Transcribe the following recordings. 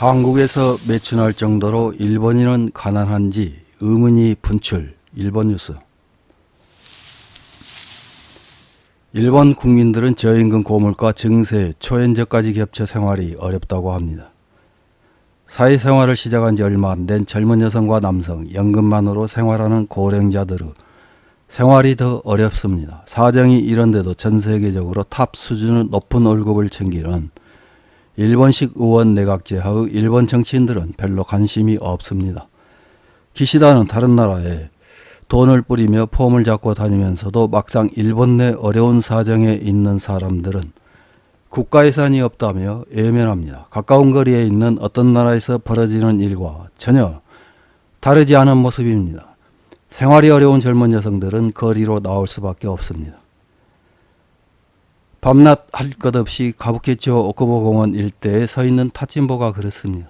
한국에서 매춘할 정도로 일본인은 가난한지 의문이 분출 일본 뉴스 일본 국민들은 저임금 고물가 증세 초연제까지 겹쳐 생활이 어렵다고 합니다. 사회생활을 시작한 지 얼마 안 된 젊은 여성과 남성, 연금만으로 생활하는 고령자들의 생활이 더 어렵습니다. 사정이 이런데도 전 세계적으로 탑 수준의 높은 월급을 챙기는 일본식 의원 내각제하의 일본 정치인들은 별로 관심이 없습니다. 기시다는 다른 나라에 돈을 뿌리며 폼을 잡고 다니면서도 막상 일본 내 어려운 사정에 있는 사람들은 국가 예산이 없다며 외면합니다. 가까운 거리에 있는 어떤 나라에서 벌어지는 일과 전혀 다르지 않은 모습입니다. 생활이 어려운 젊은 여성들은 거리로 나올 수밖에 없습니다. 밤낮 할 것 없이 가부키초 오크보 공원 일대에 서 있는 타침보가 그렇습니다.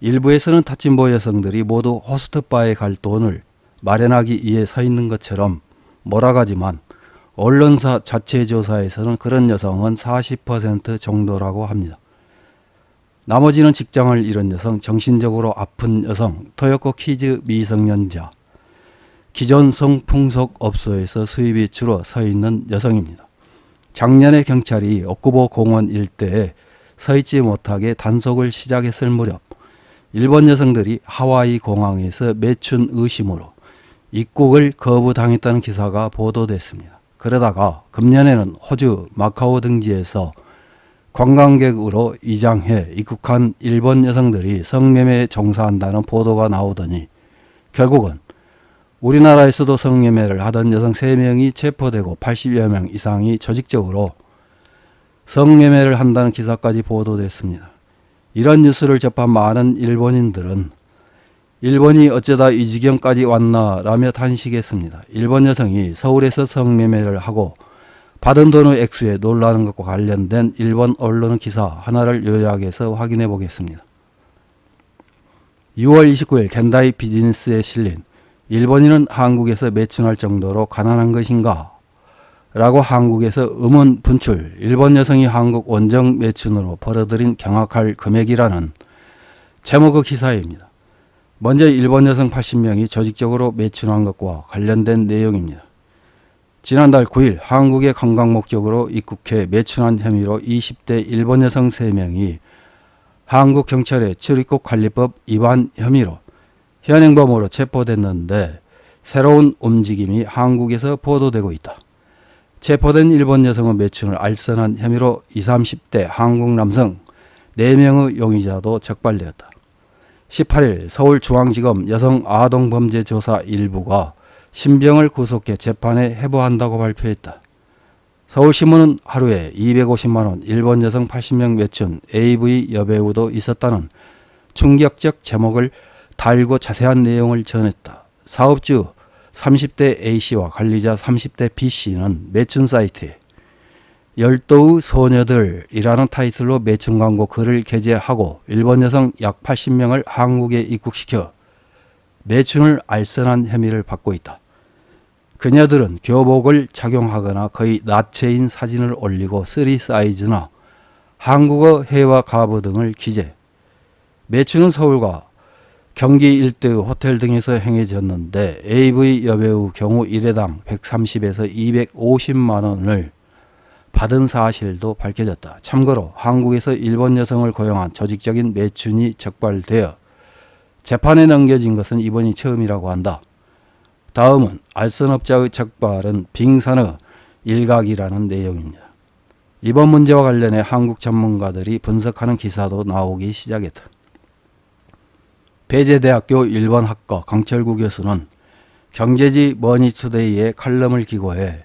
일부에서는 타침보 여성들이 모두 호스트바에 갈 돈을 마련하기 위해 서 있는 것처럼 몰아가지만 언론사 자체 조사에서는 그런 여성은 40% 정도라고 합니다. 나머지는 직장을 잃은 여성, 정신적으로 아픈 여성, 토요코 키즈 미성년자, 기존 성풍속 업소에서 수입이 줄어 서 있는 여성입니다. 작년에 경찰이 옥구보 공원 일대에 서 있지 못하게 단속을 시작했을 무렵 일본 여성들이 하와이 공항에서 매춘 의심으로 입국을 거부당했다는 기사가 보도됐습니다. 그러다가 금년에는 호주 마카오 등지에서 관광객으로 이장해 입국한 일본 여성들이 성매매에 종사한다는 보도가 나오더니 결국은 우리나라에서도 성매매를 하던 여성 3명이 체포되고 80여 명 이상이 조직적으로 성매매를 한다는 기사까지 보도됐습니다. 이런 뉴스를 접한 많은 일본인들은 일본이 어쩌다 이 지경까지 왔나 라며 탄식했습니다. 일본 여성이 서울에서 성매매를 하고 받은 돈의 액수에 놀라는 것과 관련된 일본 언론 기사 하나를 요약해서 확인해 보겠습니다. 6월 29일 겐다이 비즈니스에 실린 일본인은 한국에서 매춘할 정도로 가난한 것인가? 라고 한국에서 의문 분출, 일본 여성이 한국 원정 매춘으로 벌어들인 경악할 금액이라는 제목의 기사입니다. 먼저 일본 여성 80명이 조직적으로 매춘한 것과 관련된 내용입니다. 지난달 9일 한국에 관광 목적으로 입국해 매춘한 혐의로 20대 일본 여성 3명이 한국 경찰의 출입국 관리법 위반 혐의로 현행범으로 체포됐는데 새로운 움직임이 한국에서 보도되고 있다. 체포된 일본 여성의 매춘을 알선한 혐의로 20, 30대 한국 남성 4명의 용의자도 적발되었다. 18일 서울중앙지검 여성아동범죄조사 일부가 신병을 구속해 재판에 해부한다고 발표했다. 서울신문은 하루에 250만원 일본 여성 80명 매춘 AV 여배우도 있었다는 충격적 제목을 달고 자세한 내용을 전했다. 사업주 30대 A씨와 관리자 30대 B씨는 매춘 사이트에 열도의 소녀들이라는 타이틀로 매춘 광고 글을 게재하고 일본 여성 약 80명을 한국에 입국시켜 매춘을 알선한 혐의를 받고 있다. 그녀들은 교복을 착용하거나 거의 나체인 사진을 올리고 3 사이즈나 한국어 회화 가부 등을 기재. 매춘은 서울과 경기 일대 호텔 등에서 행해졌는데 AV 여배우 경우 1회당 130에서 250만 원을 받은 사실도 밝혀졌다. 참고로 한국에서 일본 여성을 고용한 조직적인 매춘이 적발되어 재판에 넘겨진 것은 이번이 처음이라고 한다. 다음은 알선업자의 적발은 빙산의 일각이라는 내용입니다. 이번 문제와 관련해 한국 전문가들이 분석하는 기사도 나오기 시작했다. 배재대학교 일본학과 강철구 교수는 경제지 머니투데이에 칼럼을 기고해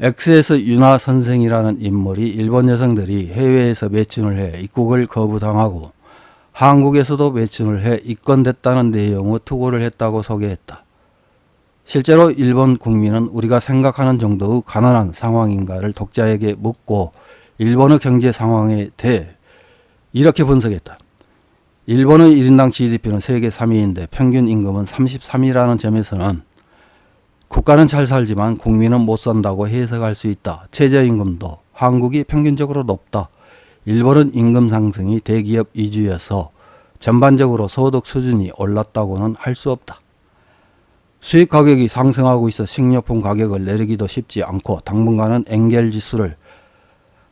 X에서 윤아 선생이라는 인물이 일본 여성들이 해외에서 매춘을 해 입국을 거부당하고 한국에서도 매춘을 해 입건됐다는 내용의 투고를 했다고 소개했다. 실제로 일본 국민은 우리가 생각하는 정도의 가난한 상황인가를 독자에게 묻고 일본의 경제 상황에 대해 이렇게 분석했다. 일본의 1인당 GDP는 세계 3위인데 평균 임금은 33이라는 점에서는 국가는 잘 살지만 국민은 못 산다고 해석할 수 있다. 최저임금도 한국이 평균적으로 높다. 일본은 임금 상승이 대기업 이주여서 전반적으로 소득 수준이 올랐다고는 할 수 없다. 수입 가격이 상승하고 있어 식료품 가격을 내리기도 쉽지 않고 당분간은 엔겔 지수를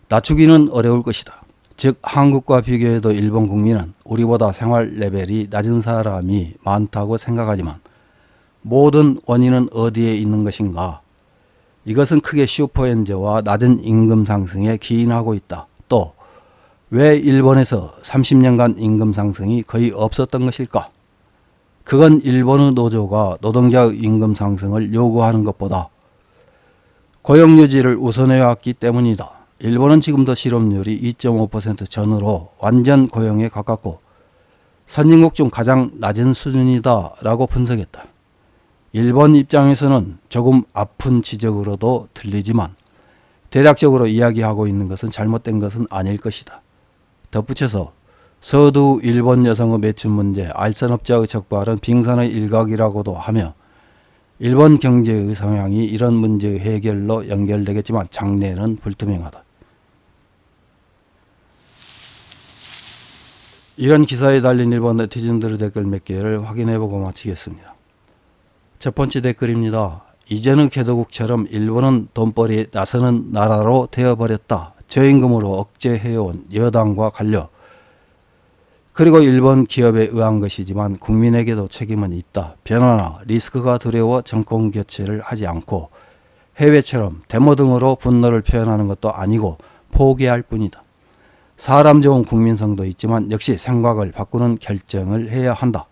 낮추기는 어려울 것이다. 즉 한국과 비교해도 일본 국민은 우리보다 생활 레벨이 낮은 사람이 많다고 생각하지만 모든 원인은 어디에 있는 것인가? 이것은 크게 슈퍼엔저와 낮은 임금 상승에 기인하고 있다. 또 왜 일본에서 30년간 임금 상승이 거의 없었던 것일까? 그건 일본의 노조가 노동자의 임금 상승을 요구하는 것보다 고용 유지를 우선해 왔기 때문이다. 일본은 지금도 실업률이 2.5% 전후로 완전 고용에 가깝고 선진국 중 가장 낮은 수준이다라고 분석했다. 일본 입장에서는 조금 아픈 지적으로도 들리지만 대략적으로 이야기하고 있는 것은 잘못된 것은 아닐 것이다. 덧붙여서 서두 일본 여성의 매춘 문제, 알선업자의 적발은 빙산의 일각이라고도 하며 일본 경제의 성향이 이런 문제의 해결로 연결되겠지만 장래는 불투명하다. 이런 기사에 달린 일본 네티즌들의 댓글 몇 개를 확인해보고 마치겠습니다. 첫 번째 댓글입니다. 이제는 개도국처럼 일본은 돈벌이에 나서는 나라로 되어버렸다. 저임금으로 억제해온 여당과 관료 그리고 일본 기업에 의한 것이지만 국민에게도 책임은 있다. 변화나 리스크가 두려워 정권 교체를 하지 않고 해외처럼 데모 등으로 분노를 표현하는 것도 아니고 포기할 뿐이다. 사람 좋은 국민성도 있지만 역시 생각을 바꾸는 결정을 해야 한다.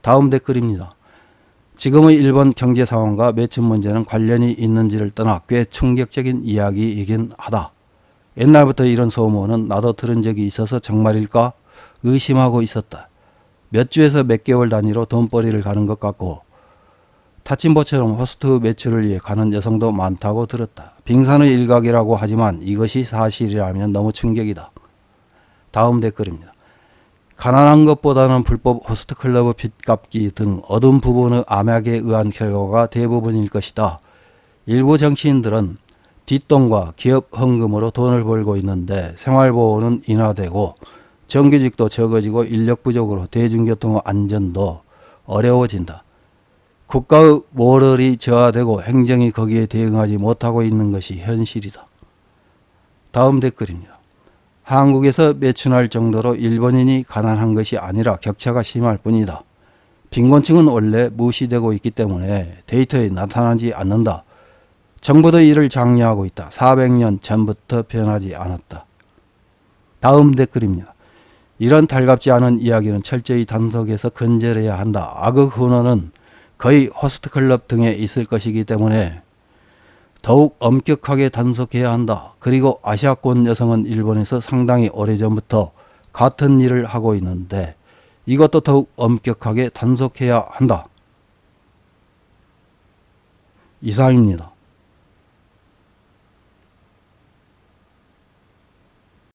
다음 댓글입니다. 지금의 일본 경제 상황과 매춘 문제는 관련이 있는지를 떠나 꽤 충격적인 이야기이긴 하다. 옛날부터 이런 소문은 나도 들은 적이 있어서 정말일까 의심하고 있었다. 몇 주에서 몇 개월 단위로 돈벌이를 가는 것 같고 타침보처럼 호스트 매출을 위해 가는 여성도 많다고 들었다. 빙산의 일각이라고 하지만 이것이 사실이라면 너무 충격이다. 다음 댓글입니다. 가난한 것보다는 불법 호스트 클럽의 빚 갚기 등 어두운 부분의 암약에 의한 결과가 대부분일 것이다. 일부 정치인들은 뒷돈과 기업 헌금으로 돈을 벌고 있는데 생활보호는 인하되고 정규직도 적어지고 인력 부족으로 대중교통의 안전도 어려워진다. 국가의 모럴이 저하되고 행정이 거기에 대응하지 못하고 있는 것이 현실이다. 다음 댓글입니다. 한국에서 매춘할 정도로 일본인이 가난한 것이 아니라 격차가 심할 뿐이다. 빈곤층은 원래 무시되고 있기 때문에 데이터에 나타나지 않는다. 정부도 이를 장려하고 있다. 400년 전부터 변하지 않았다. 다음 댓글입니다. 이런 달갑지 않은 이야기는 철저히 단속해서 근절해야 한다. 악의 훈원은 거의 호스트 클럽 등에 있을 것이기 때문에 더욱 엄격하게 단속해야 한다. 그리고 아시아권 여성은 일본에서 상당히 오래전부터 같은 일을 하고 있는데 이것도 더욱 엄격하게 단속해야 한다. 이상입니다.